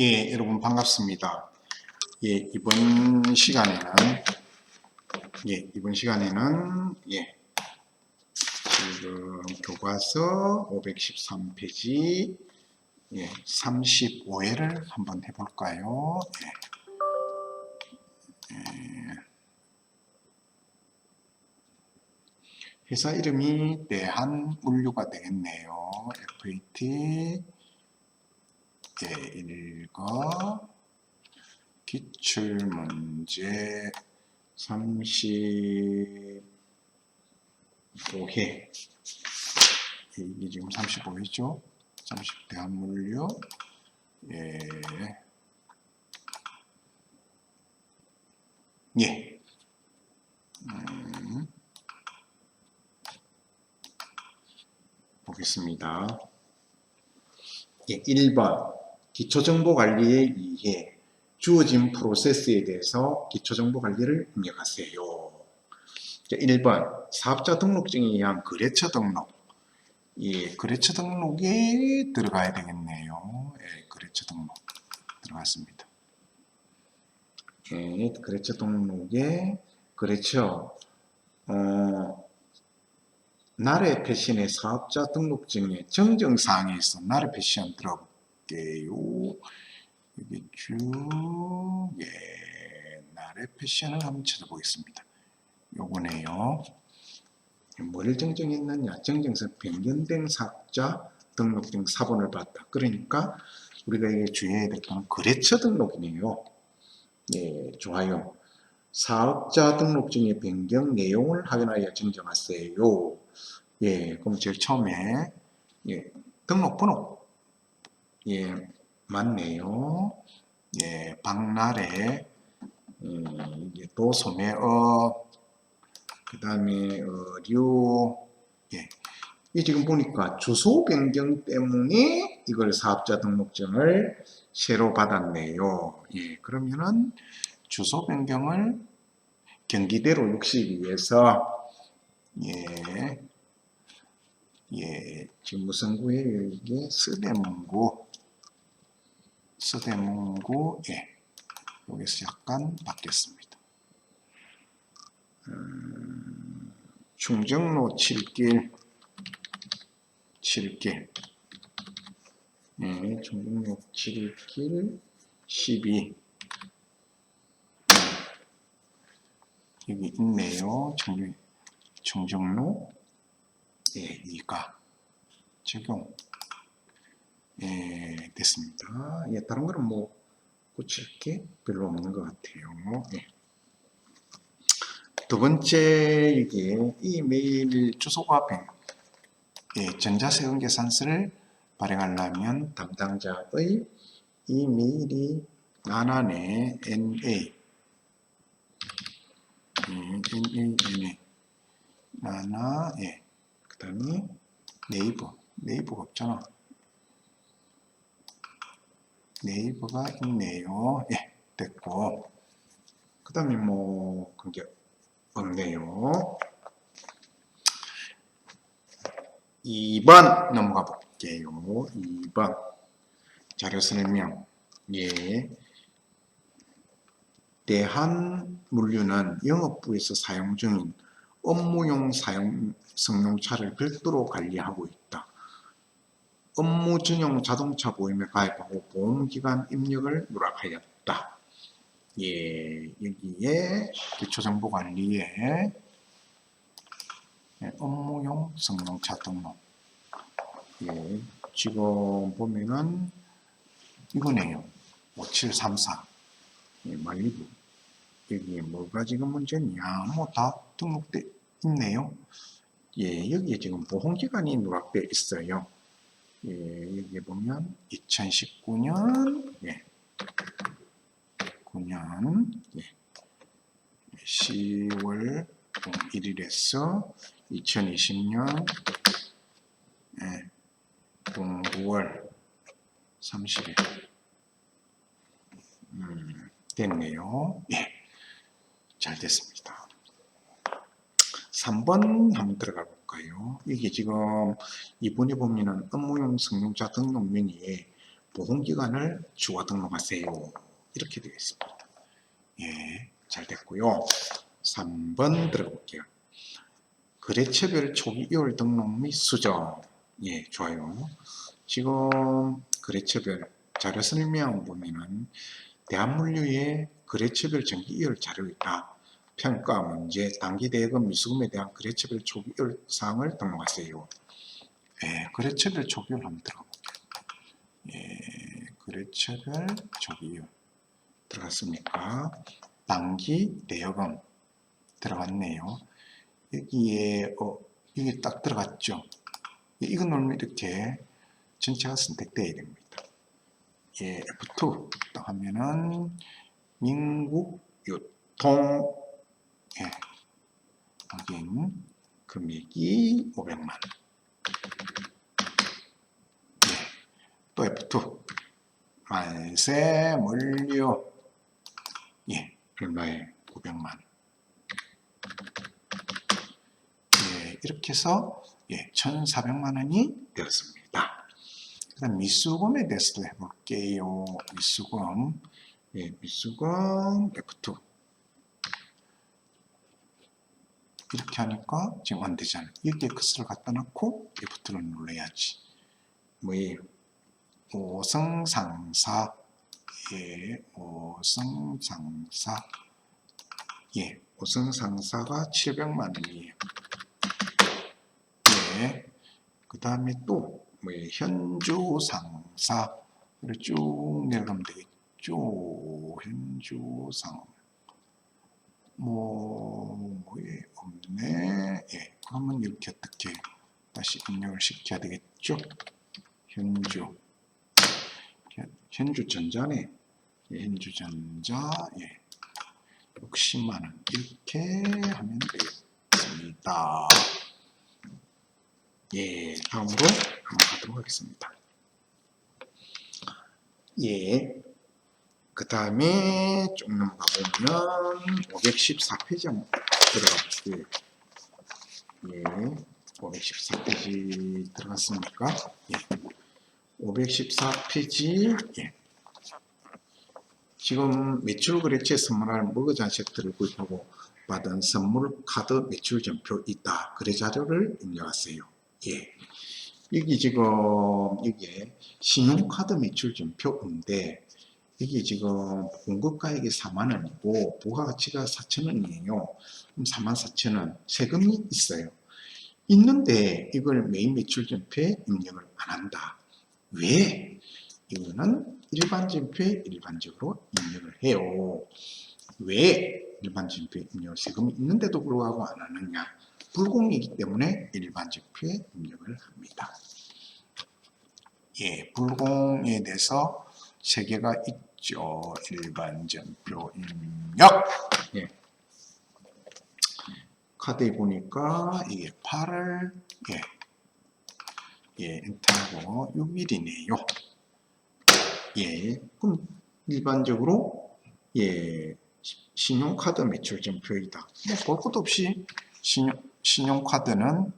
예, 여러분 반갑습니다. 예, 이번 시간에는 예, 이번 시간에는 예, 지금 교과서 513페이지 예, 35회를 한번 해 볼까요? 예. 예. 회사 이름이 대한물류가 되겠네요. FAT 예, 읽어 기출문제 35회 이게 지금 35회죠 30 대한물류 예. 예. 음. 보겠습니다. 예, 1번 기초정보관리에 의해 주어진 프로세스에 대해서 기초정보관리를 입력하세요. 자, 1번 사업자 등록증에 의한 거래처 등록 예, 거래처 등록에 들어가야 되겠네요. 예, 거래처 등록 들어갔습니다. 예, 거래처 등록에 거래처 어, 나래 패션의 사업자 등록증의 정정사항에 있어 나래 패션 들어 볼게요. 여기 쭉, 예, 나래 패션을 한번 찾아보겠습니다. 요거네요. 뭘 정정했느냐? 정정서 변경된 사업자 등록증 사본을 봤다. 그러니까 우리가 이게 주의해야 될 건 거래처 등록이네요. 예, 좋아요. 사업자 등록증의 변경 내용을 확인하여 정정하세요. 예, 그럼 제일 처음에 예, 등록번호 예, 맞네요. 예, 박나래 음, 이게 도소매어 그 다음에 어류 예, 이 지금 보니까 주소 변경 때문에 이걸 사업자 등록증을 새로 받았네요. 예, 그러면은 주소 변경을 경기대로 62에서 예, 예, 지금 무슨 구예요? 이게 서대문구, 서대문구, 예, 여기서 약간 바뀌었습니다. 음, 충정로 7길, 7길, 예, 충정로 7길 12, 여기 있네요. 정정로 예, 이가. 적용 예, 됐습니다. 예, 다른 거는 뭐 고칠 게 별로 없는 것 같아요. 예. 두 번째 이게 이메일 주소가 뱅 예, 전자세금 계산서를 발행하려면 담당자의 이메일이 나난의 NA NA 나나 예. 그 다음에 네이버 네이버가 없잖아 네이버가 있네요. 예 됐고. 그 다음에 뭐 그런 게 없네요. 2번 넘어가 볼게요. 2번 자료 설명. 예. 대한 물류는 영업부에서 사용 중인 업무용 사용 승용차를 별도로 관리하고 있다. 업무 전용 자동차 보험에 가입하고 보험기간 입력을 누락하였다. 예, 여기에 기초정보관리에 예, 업무용 승용차 등록. 예, 지금 보면은 이거네요. 5734. 예, 말리부. 여기에 뭐가 지금 문제냐? 뭐 다 등록돼 있네요. 예, 여기에 지금 보험기간이 누락돼 있어요. 예, 여기 보면 2019년, 예, 9년, 예, 10월 1일에서 2020년, 예, 9월 30일, 음, 됐네요. 예, 잘 됐습니다. 3번 한번 들어가 볼 까요? 이게 지금 이번에 보면은 업무용 승용차 등록 명의에 보험기관을 주거 등록하세요. 이렇게 되어 있습니다. 예, 잘 됐고요. 3번 들어볼게요. 거래처별 초기 2월 등록 및 수정. 예, 좋아요. 지금 거래처별 자료 설명 보면은 대한물류의 거래처별 정기 2월 자료 있다. 평가 문제, 단기 대금 미수금에 대한 거래처별 초기 2월 사항을 등록하세요. 예, 거래처별 초기 2월 한번 들어가 볼게요. 예, 거래처별 초기 2월 들어갔습니까? 단기 대여금 들어갔네요. 여기에 어 이게 딱 들어갔죠. 이거 누르면 이렇게 전체가 선택되어야 됩니다. 예, F2 딱 하면은 민국 유통 예, 확인 금액이 500만. 예, 또 F2 만세 물류. 예, 얼마에? 900만. 예, 이렇게 해서 예, 1,400만 원이 되었습니다. 그다음 미수금에 대해서도 해볼게요. 미수금, 예, 미수금 F2 이렇게 하니까 지금 안 되잖아요. 여기에 커스를 갖다 놓고 F2를 눌러야지. 뭐예요? 오성상사, 예, 오성상사, 예, 오성상사가 700만 원이에요. 예, 그 다음에 또, 뭐, 현주상사를 쭉 내려가면 되겠죠. 현주상. 뭐, 뭐에 없네. 예, 그러면 이렇게 어떻게 다시 입력을 시켜야 되겠죠. 현주. 현- 현주전자네. 예, 현주전자. 예. 60만 원. 이렇게 하면 되겠습니다. 예, 다음으로 넘어가도록 하겠습니다. 예, 그 다음에 쭉 넘어가 보면 514페이지 한번 들어가 볼게요. 예, 514페이지 들어갔습니까? 예, 514페이지 예. 지금 매출 거래처에 선물할 머그잔 세트를 구입하고 받은 선물 카드 매출 전표 있다. 거래 자료를 입력하세요. 예. 여기 지금 이게 신용카드 매출 전표인데 이게 지금 공급가액이 4만 원이고 부가가치가 4천 원이에요. 그럼 4만 4천 원 세금이 있어요. 있는데 이걸 메인 매출 전표에 입력을 안 한다. 왜? 이거는 일반 전표에 일반적으로 입력을 해요. 왜 일반 전표에 입력을 세금이 있는데도 불구하고 안 하느냐? 불공이기 때문에 일반 전표에 입력을 합니다. 예, 불공에 대해서 세 개가 있죠. 일반 전표 입력. 예. 카드에 보니까 이게 8을 예, 예, 엔터하고 6일이네요. 예, 그럼 일반적으로 예, 시- 신용카드 매출 전표이다. 뭐 볼 것도 없이 신용, 신용카드는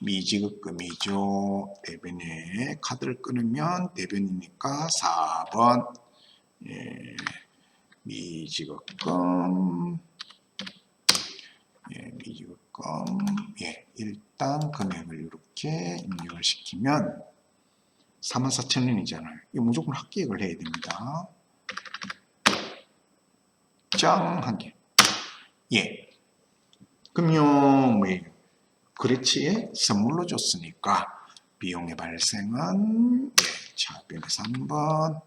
미지급금이죠. 대변에 카드를 끊으면 대변이니까 4번 예, 미지급금 예, 미지급금 예, 일단 금액을 이렇게 입력을 시키면 44,000원이잖아요. 이거 무조건 합계액을 해야 됩니다. 짱! 한 개. 예. 그러면 뭐예요? 그렇지에 선물로 줬으니까 비용의 발생은 예, 차변의 3번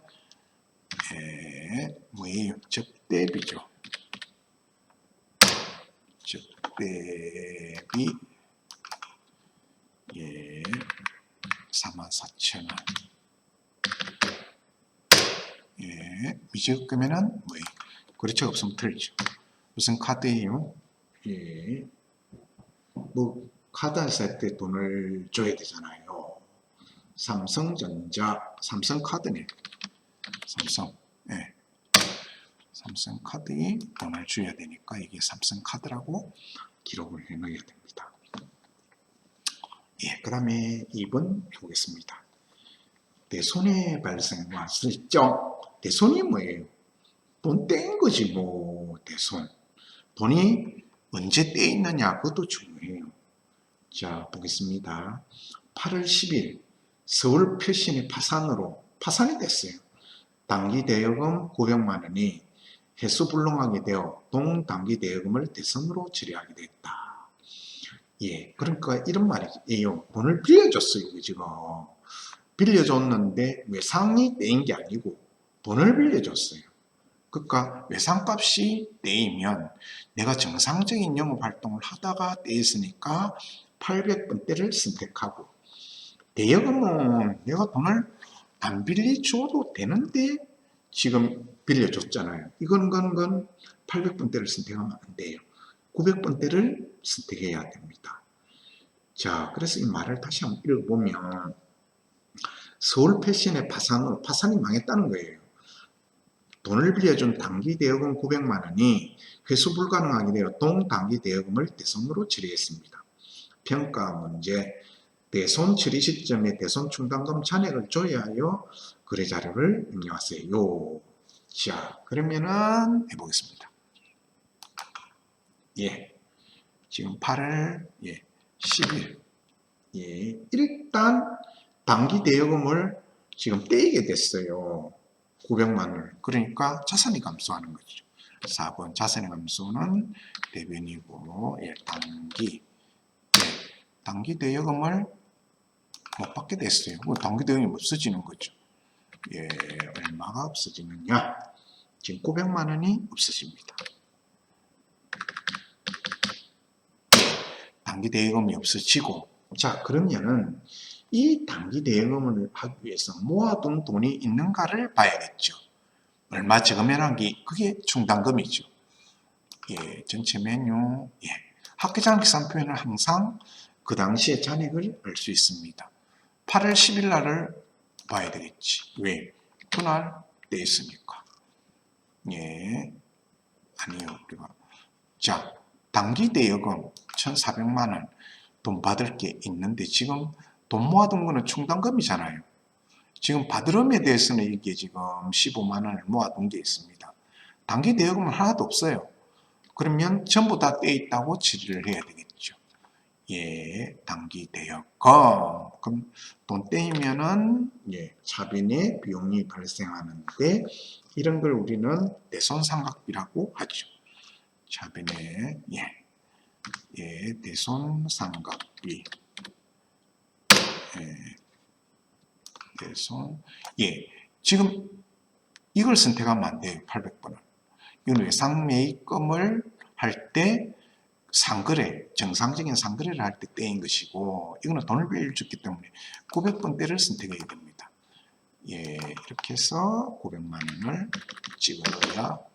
예, 뭐예요? 적대비죠. 적대비 예, 44,000원 예, 미적금에는 뭐예요? 거래처가 없으면 틀리죠. 무슨 카드예요? 예, 뭐 카드 할때 돈을 줘야 되잖아요. 삼성전자, 삼성카드네. 삼성, 예. 삼성카드에 돈을 줘야 되니까 이게 삼성카드라고 기록을 해 놓아야 됩니다. 예, 그 다음에 2번 해보겠습니다. 대손해 발생과 실정. 대손이 뭐예요? 돈 떼인 거지 뭐 대손. 돈이 언제 떼 있느냐 그것도 중요해요. 자 보겠습니다. 8월 10일 서울 표신이 파산으로 파산이 됐어요. 단기 대여금 900만 원이 해수 불능하게 되어 동단기 대여금을 대선으로 처리하게 됐다. 예, 그러니까 이런 말이에요. 돈을 빌려줬어요, 지금. 빌려줬는데 외상이 떼인 게 아니고 돈을 빌려줬어요. 그러니까 외상값이 떼이면 내가 정상적인 영업 활동을 하다가 떼있으니까 800번대를 선택하고 대여금은 내가 돈을 안 빌려줘도 되는데 지금 빌려줬잖아요. 이건 건 건 800번대를 선택하면 안 돼요. 900번대를 선택해야 됩니다. 자, 그래서 이 말을 다시 한번 읽어보면 서울 패션의 파산으로 파산이 망했다는 거예요. 돈을 빌려준 단기 대여금 900만 원이 회수 불가능하게 되어 동단기 대여금을 대손으로 처리했습니다. 평가 문제 대손 처리 시점에 대손 충당금 잔액을 줘야 하여 거래 자료를 입력하세요. 자, 그러면은 해보겠습니다. 예. 지금 8월 예, 10일. 예. 일단 단기 대여금을 지금 떼이게 됐어요. 900만 원을. 그러니까 자산이 감소하는 거죠. 4번 자산의 감소는 대변이고 예, 단기 예, 단기 대여금을 못 받게 됐어요. 뭐 단기 대여금이 없어지는 거죠. 예, 얼마가 없어지느냐? 지금 900만 원이 없어집니다. 단기 대여금이 없어지고 자 그러면은 이 단기 대여금을 하기 위해서 모아둔 돈이 있는가를 봐야겠죠. 얼마 적으면 게 그게 충당금이죠. 예, 전체 메뉴 예, 학계장 계산표에는 항상 그 당시의 잔액을 알 수 있습니다. 8월 10일 날을 봐야 되겠지. 왜? 그날 때 있으니까. 예, 아니요. 우리가 자, 단기 대여금 1,400만 원 돈 받을 게 있는데 지금 돈 모아둔 거는 충당금이잖아요. 지금 받으름에 대해서는 이게 지금 15만 원을 모아둔 게 있습니다. 단기 대여금은 하나도 없어요. 그러면 전부 다 떼 있다고 처리를 해야 되겠죠. 예, 대여금. 그럼 돈 떼이면은 예, 차변의 비용이 발생하는데 이런 걸 우리는 대손상각비라고 하죠. 차변의 예, 예, 대손상각비. 예, 대손. 예, 지금 이걸 선택하면 안 돼요. 800번은. 이건 외상매입금을 할 때 상거래, 정상적인 상거래를 할때 떼인 것이고 이거는 돈을 빌려줬기 때문에 900번대를 선택해야 됩니다. 예, 이렇게 해서 900만 원을 찍어야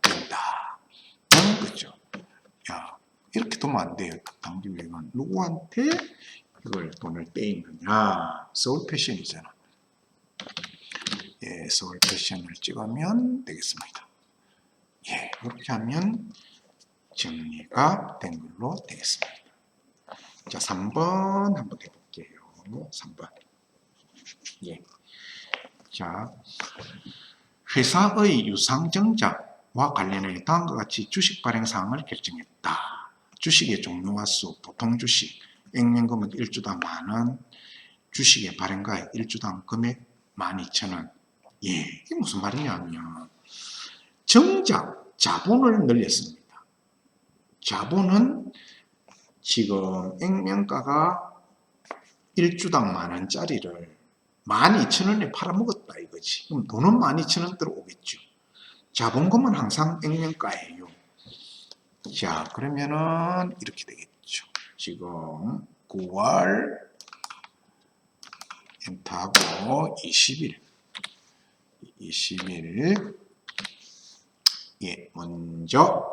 된다. 하는 거죠. 야, 이렇게 두면 안 돼요. 당기위원 누구한테 이걸 돈을 떼인 거냐? 서울 패션이잖아. 예, 서울 패션을 찍으면 되겠습니다. 예, 그렇게 하면 정리가 된 걸로 되겠습니다. 자, 3번 한번 해볼게요. 3번. 예. 자, 회사의 유상증자와 관련해 다음과 같이 주식 발행 사항을 결정했다. 주식의 종류와 수, 보통 주식, 액면 금액 1주당 만원, 주식의 발행가액 1주당 금액 12,000원. 예, 이게 무슨 말이냐면 정작 자본을 늘렸습니다. 자본은 지금 액면가가 1주당 만원짜리를 12,000원에 팔아먹었다 이거지. 그럼 돈은 12,000원 들어오겠죠. 자본금은 항상 액면가예요. 자, 그러면은 이렇게 되겠죠. 지금 9월 엔터하고 20일 20일 예, 먼저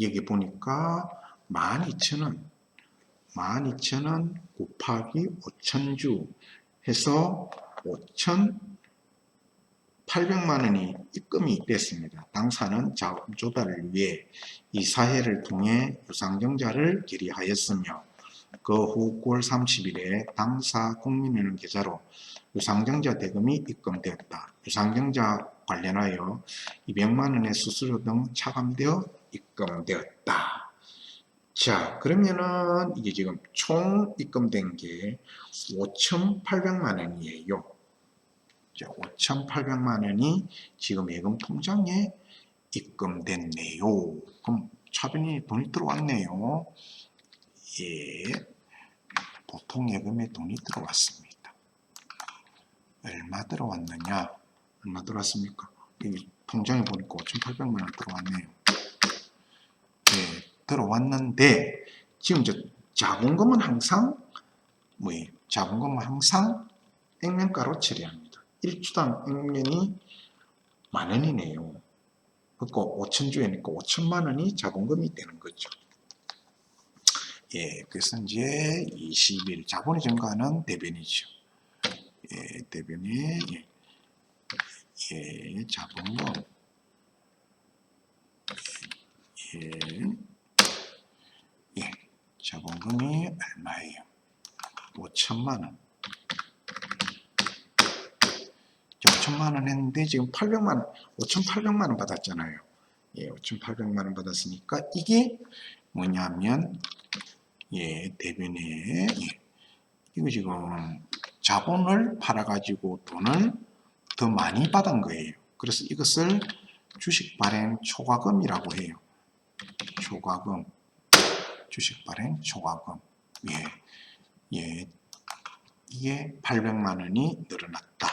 여기 보니까 12,000원 12,000원 곱하기 5,000주 해서 5,800만 원이 입금이 됐습니다. 당사는 자금 조달을 위해 이 사회를 통해 유상증자를 결의하였으며 그 후 9월 30일에 당사 국민은행 계좌로 유상증자 대금이 입금되었다. 유상증자 관련하여 200만 원의 수수료 등 차감되어 입금되었다. 자, 그러면은 이게 지금 총 입금된 게 5,800만 원이에요. 자, 5,800만 원이 지금 예금 통장에 입금됐네요. 그럼 차변이 돈이 들어왔네요. 예, 보통 예금에 돈이 들어왔습니다. 얼마 들어왔느냐? 얼마 들어왔습니까? 통장에 보니까 5,800만 원 들어왔네요. 예, 들어왔는데 지금 저 자본금은 항상 뭐예요? 자본금은 항상 액면가로 처리합니다. 1주당 액면이 만 원이네요. 그러니까 5천 주에니까 5천만 원이 자본금이 되는 거죠. 예, 그래서 이제 20일 자본의 증가는 대변이죠. 예, 대변이 예, 예, 자본금 예, 예, 자본금이 얼마예요? 5천만 원. 5천만 원 했는데 지금 800만 원, 5,800만 원 받았잖아요. 예, 5,800만 원 받았으니까 이게 뭐냐면 예, 대변에 예, 이거 지금 자본을 팔아가지고 돈을 더 많이 받은 거예요. 그래서 이것을 주식 발행 초과금이라고 해요. 초과금, 주식 발행 초과금. 예, 예, 이게 800만 원이 늘어났다.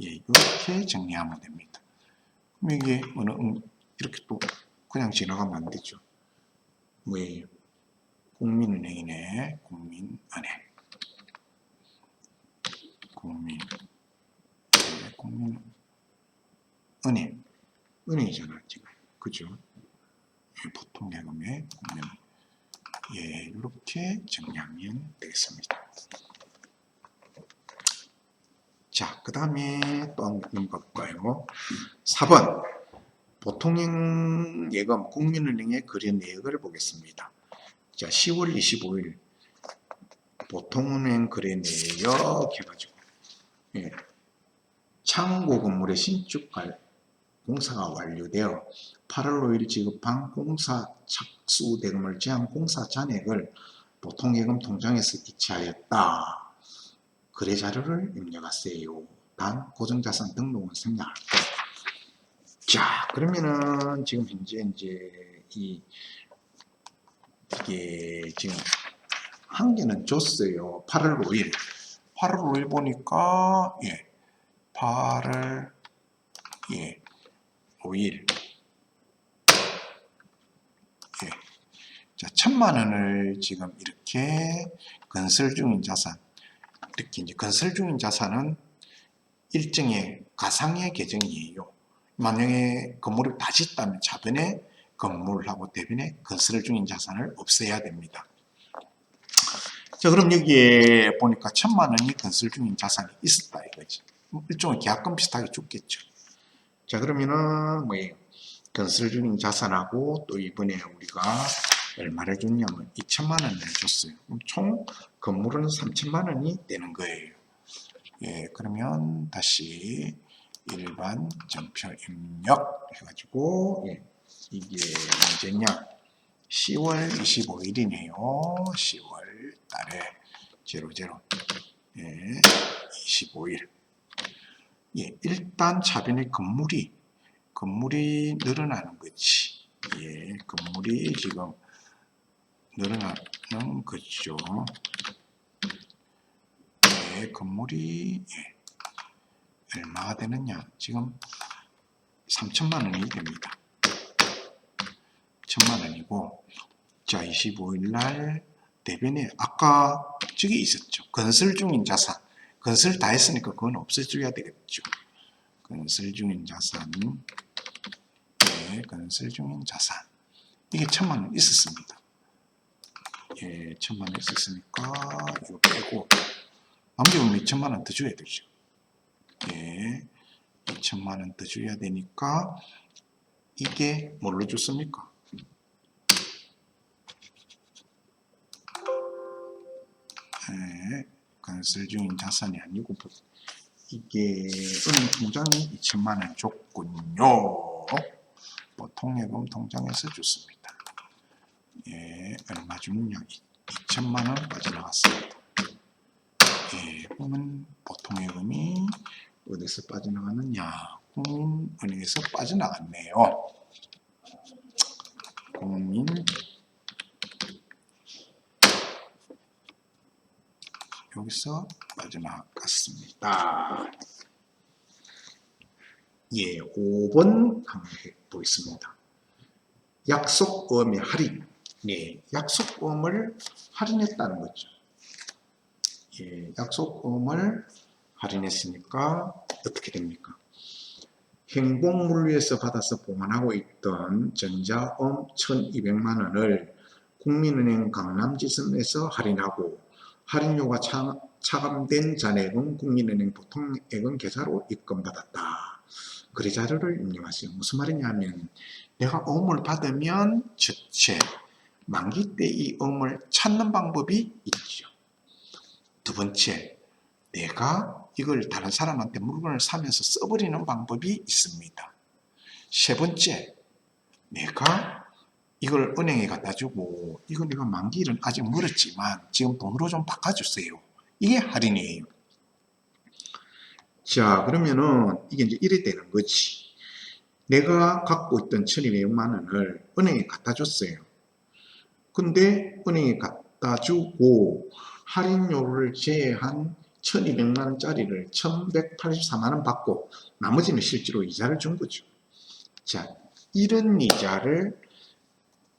예, 이렇게 정리하면 됩니다. 그럼 이게 어느 음, 이렇게 또 그냥 지나가면 안 되죠. 뭐예요? 국민은행이네. 국민은행. 국민. 네, 국민은행. 은행이잖아, 지금. 그죠? 예, 보통 예금의 국민. 예, 이렇게 정리하면 되겠습니다. 자, 그 다음에 또 넘어갈까요? 4번. 보통형 예금 국민은행의 거래 내역을 보겠습니다. 자, 10월 25일 보통은행 거래 내역 해가지고 예, 창고 건물의 신축 갈- 공사가 완료되어 8월 5일 지급한 공사 착수 대금을 제한 공사 잔액을 보통예금 통장에서 이체하였다. 거래 자료를 입력하세요. 단 고정자산 등록은 생략할 것. 자, 그러면은 지금 현재 이제 이 이게 지금 한 개는 줬어요. 8월 5일. 8월 5일 보니까 예. 8월 예. 5일. 예. 자, 천만 원을 지금 이렇게 건설 중인 자산. 이렇게 이제 건설 중인 자산은 일정의 가상의 계정이에요. 만약에 건물을 다 짓다면 자변에 건물하고 대변에 건설 중인 자산을 없애야 됩니다. 자, 그럼 여기에 보니까 천만 원이 건설 중인 자산이 있었다 이거지. 일종의 계약금 비슷하게 줬겠죠. 자, 그러면은 뭐예요? 건설 중인 자산하고 또 이번에 우리가 얼마를 줬냐면 2천만 원을 줬어요. 그럼 총 건물은 3천만 원이 되는 거예요. 예, 그러면 다시 일반 전표 입력 해가지고 예, 이게 언제냐? 10월 25일이네요. 10월 달에 00 예, 25일. 예, 일단 차변의 건물이 건물이 늘어나는 거지. 예, 건물이 지금 늘어나는 거죠. 예, 건물이 예, 얼마가 되느냐? 지금 3천만 원이 됩니다. 천만 원이고, 자, 25일 날 대변에 아까 저기 있었죠. 건설 중인 자산. 건설 다 했으니까 그건 없애줘야 되겠죠. 건설 중인 자산. 예, 건설 중인 자산. 이게 천만 원 있었습니다. 예, 천만 원 있었으니까 이거 빼고 남기면 2천만 원 더 줘야 되죠. 예, 2천만 원 더 줘야 되니까 이게 뭘로 줬습니까? 건설 중인 자산이 아니고 보- 이게 은행 통장이 2천만 원 줬군요. 보통 예금 통장에서 줬습니다. 예, 얼마 주느냐? 2천만 원 빠져나갔습니다. 예, 그러면 보통 예금이 어디서 빠져나가느냐? 국민은행에서 빠져나갔네요. 국민 여기서 빠져나갔습니다. 예, 5번 한번 해보겠습니다. 약속음의 할인. 네, 약속음을 할인했다는 거죠. 예, 약속음을 할인했으니까 어떻게 됩니까? 행복물류에서 받아서 보관하고 있던 전자음 1200만 원을 국민은행 강남지점에서 할인하고 할인료가 차, 차감된 잔액은 국민은행 보통액은 계좌로 입금받았다. 거래 자료를 입력하세요. 무슨 말이냐면 내가 어음을 받으면 첫째 만기 때 이 어음을 찾는 방법이 있죠. 두 번째 내가 이걸 다른 사람한테 물건을 사면서 써버리는 방법이 있습니다. 세 번째 내가 이걸 은행에 갖다 주고 이거 내가 만기일은 아직 멀었지만 지금 돈으로 좀 바꿔주세요. 이게 할인이에요. 자 그러면은 이게 이제 이래 되는 거지. 내가 갖고 있던 1200만 원을 은행에 갖다 줬어요. 근데 은행에 갖다 주고 할인료를 제외한 1200만 원짜리를 1184만 원 받고 나머지는 실제로 이자를 준 거죠. 자 이런 이자를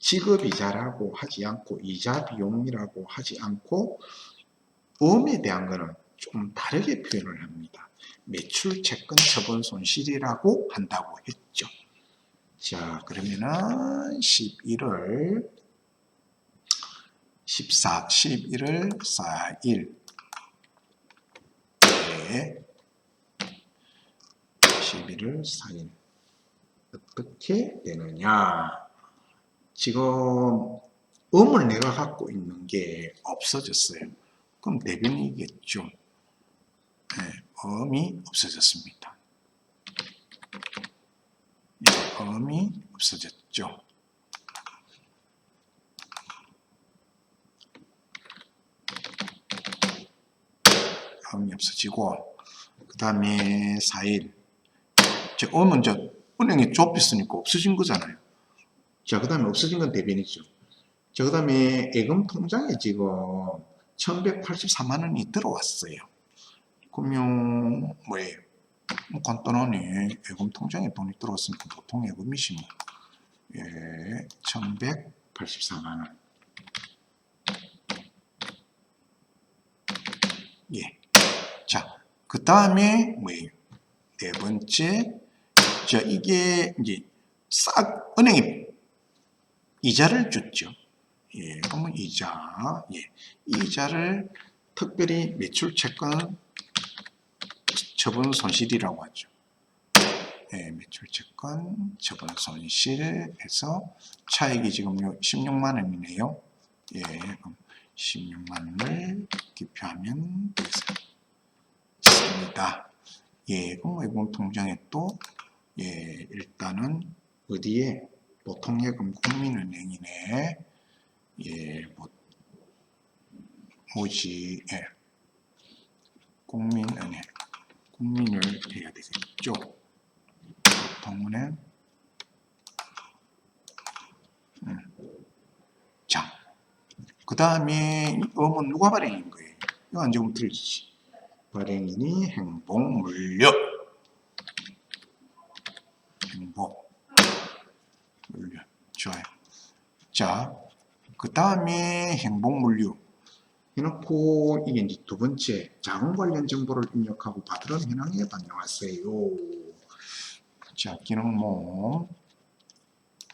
지급이자라고 하지 않고 이자 비용이라고 하지 않고 음에 대한 거는 좀 다르게 표현을 합니다. 매출 채권 처분 손실이라고 한다고 했죠. 자 그러면은 11월 14, 11월 4일 네. 11월 4일 어떻게 되느냐 지금 음을 내가 갖고 있는 게 없어졌어요. 그럼 대변이겠죠. 네, 음이 없어졌습니다. 예, 음이 없어졌죠. 음이 없어지고 그 다음에 4일 저 음은 저 은행에 좁혔으니까 없어진 거잖아요. 자, 그 다음에 없어진 건 대변이죠. 자, 그 다음에 예금 통장에 지금 1184만 원이 들어왔어요. 그러면 뭐예요? 뭐 간단하네. 예금 통장에 돈이 들어왔으니까 보통 예금이지 뭐. 예, 1184만 원. 예. 자, 그 다음에 뭐예요? 네 번째, 자, 이게 이제 싹 은행에 이자를 줬죠. 예, 그러면 이자, 예, 이자를 특별히 매출 채권 처분 손실이라고 하죠. 예, 매출 채권 처분 손실에서 차익이 지금 요 16만 원이네요. 예, 그럼 16만 원을 기표하면 되겠습니다. 예, 그럼 외국 통장에 또 예, 일단은 어디에 보통예금 국민은행이네. 예, 뭐, 뭐지? 예. 국민은행. 국민을 해야 되겠죠. 보통은행. 음. 자, 그 다음에 음은 누가 발행인 거예요? 이거 안 적으면 틀리지. 발행인이 행복물류. 행복. 물류. 좋아요. 자, 그 다음에 행복물류. 해놓고 이게 이제 두 번째 자금 관련 정보를 입력하고 받으러 현황에 반영하세요. 자, 기능모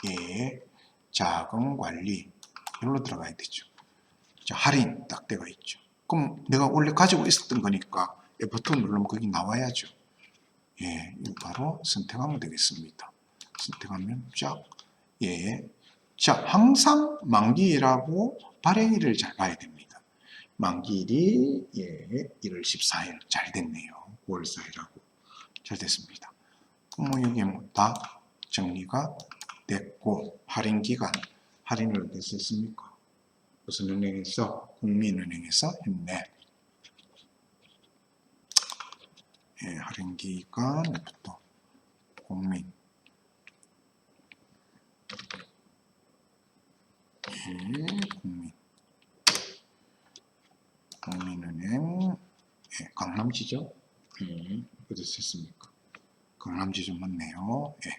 예, 자금 관리 여기로 들어가야 되죠. 자, 할인 딱 되어 있죠. 그럼 내가 원래 가지고 있었던 거니까 F2 누르면 거기 나와야죠. 예, 바로 선택하면 되겠습니다. 선택하면 쫙, 예. 자, 항상 만기일하고 발행일을 잘 봐야 됩니다. 만기일이 예, 1월 14일 잘 됐네요. 9월 4일하고 잘 됐습니다. 뭐 여기에 뭐다 정리가 됐고 할인 기간 할인을 어디서 했습니까? 무슨 은행에서 국민은행에서 했네. 예, 할인 기간 부터 국민 예, 국민 국민은행 예, 강남지죠? 예, 어디서 했습니까? 강남지죠 맞네요. 예,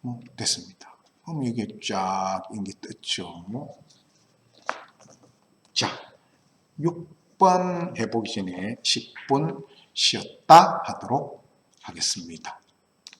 뭐 됐습니다. 그럼 이게 쫙 이게 떴죠. 자, 6번 해보기 전에 10분 쉬었다 하도록 하겠습니다.